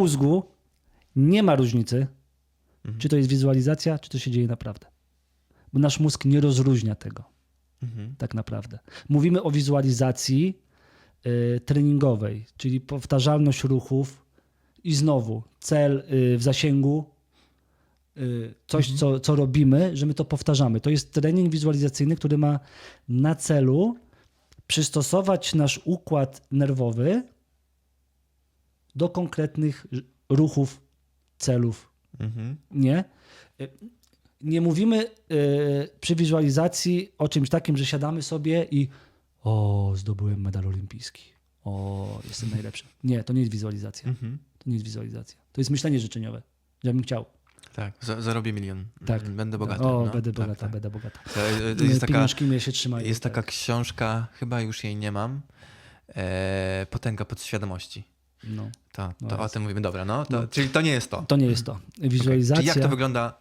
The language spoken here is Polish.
mózgu nie ma różnicy, czy to jest wizualizacja, czy to się dzieje naprawdę. Bo nasz mózg nie rozróżnia tego Mhm. tak naprawdę. Mówimy o wizualizacji y, treningowej, czyli powtarzalność ruchów i znowu cel y, w zasięgu, y, coś, co, co robimy, że my to powtarzamy. To jest trening wizualizacyjny, który ma na celu przystosować nasz układ nerwowy do konkretnych ruchów, celów Mhm. nie. Y, Nie mówimy y, przy wizualizacji o czymś takim, że siadamy sobie i o, zdobyłem medal olimpijski. O, jestem najlepszy. Nie, to nie jest wizualizacja. Mhm. To nie jest wizualizacja. To jest myślenie życzeniowe. Ja bym chciał. Tak, za- zarobię milion. Tak. Będę bogaty. O, no. będę Tak, bogata, tak. będę bogata. To, e, jest taka, mnie się trzymają. jest taka tak. książka, chyba już jej nie mam, e, Potęga podświadomości. No. To, No o tym mówimy. Dobra, no, to, No. czyli to nie jest to. To nie jest to. Wizualizacja. Czyli jak to wygląda